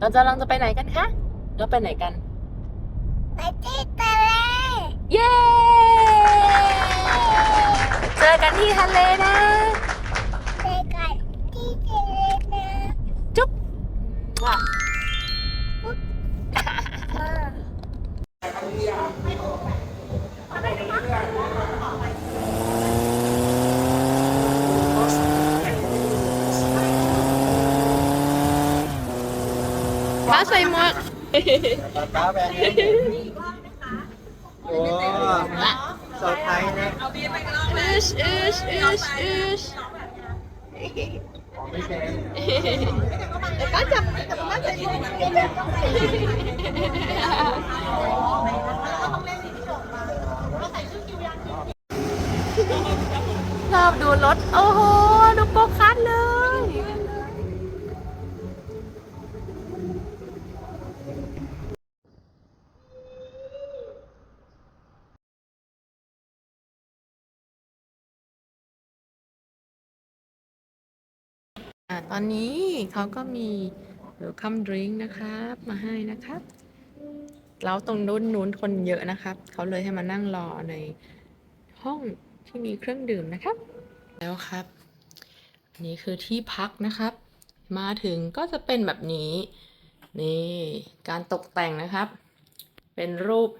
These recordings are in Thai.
เราจะลังจะไปไหนกันคะ เราไปไหนกัน ไปที่ทะเล เย้ เจอกันที่ทะเลนะ ใส่หมวกป้าแบงโอ้เซอร์ไพรส์นะอิชอิชอิชอิชของไม่แพงชอบดูรถ โอ้โห ดูโปรคัสเลย อ่าตอนนี้เขาก็มี welcome drink นะครับ มาให้นะครับ แล้วตรงนู้นนู้นคนเยอะนะครับ เขาเลยให้มานั่งรอในห้องที่มีเครื่องดื่มนะครับ แล้วครับอันนี้คือที่พักนะครับ มาถึงก็จะเป็นแบบนี้ นี่การตกแต่งนะครับ เป็นรูป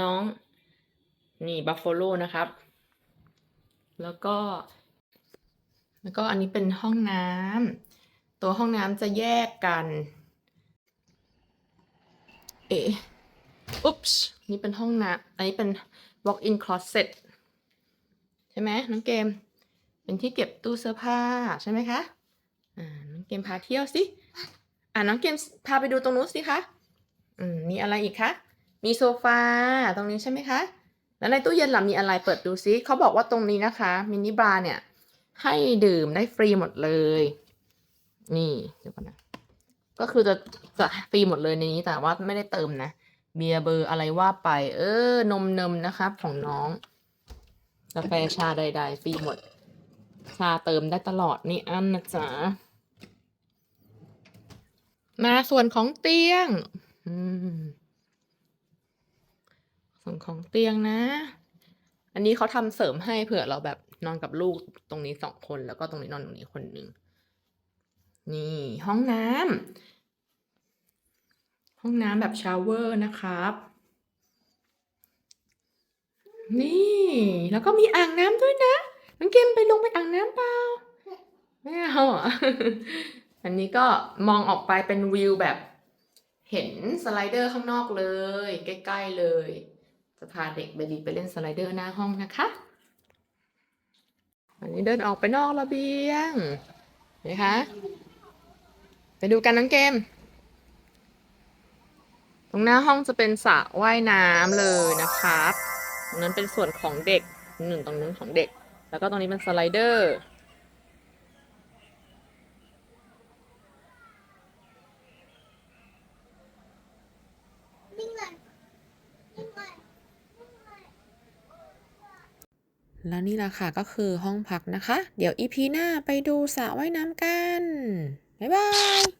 น้อง นี่บัฟฟ a โลนะครับ แล้วก็ แล้วก็อันนี้เป็นห้องน้ำตัวห้องน้ำจะแยกกัน เอ๊อุ๊ปส์นี่เป็นห้องน้ำอันนี้เป็น walk-in closet ใช่ไหมน้องเกม เป็นที่เก็บตู้เสื้อผ้าใช่ไหมคะอ่าน้องเกมพาเที่ยวสิอ่าน้องเกมพาไปดูตรงนู้นสิคะอืมมีอะไรอีกคะมีโซฟาตรงนี้ใช่ไหมคะ แล้วในตู้เย็นหล่ะมีอะไรเปิดดูซิเขาบอกว่าตรงนี้นะคะมินิบาร์เนี่ย ให้ดื่มได้ฟรีหมดเลย นี่เดี๋ยวก่อนนะ ก็คือจะจะฟรีหมดเลยในนี้แต่ว่าไม่ได้เติมนะ เบียร์เบอร์อะไรว่าไป เออ นมเนมนะครับของน้องกาแฟชาใดๆฟรีหมด ชาเติมได้ตลอดนี่อันนะจ๊ะมาส่วนของเตียง อืมส่วนของเตียงนะ อันนี้เขาทำเสริมให้เผื่อเราแบบนอนกับลูกตรงนี้สองคนแล้วก็ตรงนี้นอนตรงนี้คนหนึ่งนี่ ห้องน้ำห้องน้ำแบบชาวเวอร์นะครับ นี่ แล้วก็มีอ่างน้ำด้วยนะน้องเกมไปลงไปอ่างน้ำเปล่าไม่เอาอันนี้ก็มองออกไปเป็นวิวแบบ เห็นสไลเดอร์ข้างนอกเลย ใกล้ ๆ เลย จะพาเด็กเบบีไปเล่นสไลเดอร์หน้าห้องนะคะอันนี้เดินออกไปนอกระเบียงนะคะไปดูกันน้องเกม ตรงหน้าห้องจะเป็นสระว่ายน้ำเลยนะครับ ตรงนั้นเป็นส่วนของเด็กหนึ่งตรงนั้นของเด็ก แล้วก็ตรงนี้เป็นสไลเดอร์ วิ่งเลยวิ่งเลย แล้วนี่แหละค่ะก็คือห้องพักนะคะ เดี๋ยวอีพีหน้าไปดูสระว่ายน้ำกัน บ๊ายบาย